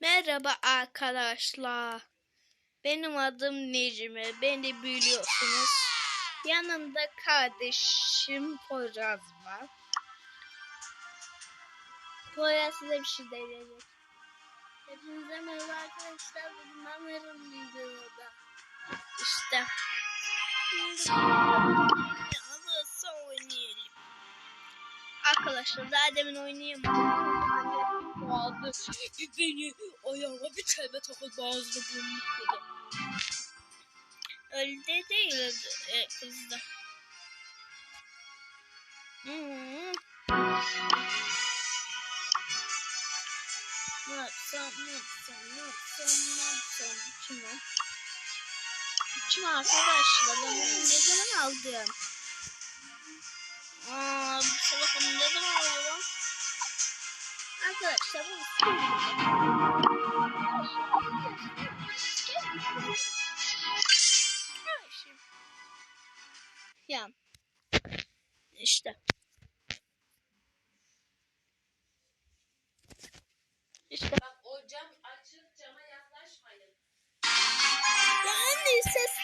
Merhaba arkadaşlar. Benim adım Necmi. Beni biliyorsunuz. Yanımda kardeşim Poyraz var. Poyraz size bir şey diyecek. Hepinize merhaba arkadaşlar. Bugün ben varım videoda. İşte. Alırsa oynayalım. Arkadaşlar daha demin oynayamadım. Vardı. Beni ayağıma bir kelime takıp ağzını burnunu kırdı. Öyle de değil e, kızda. Hmm. Ne yapsam, ne yapsam, ne yapsam, ne yapsam, kim o? Arkadaşlar? Ben bunu ne zaman aldım? Aa, bu telefonu ne zaman aldım? Ya. İşte. İşte. Bak o cam açık cama yaklaşmayın. Ya anne ses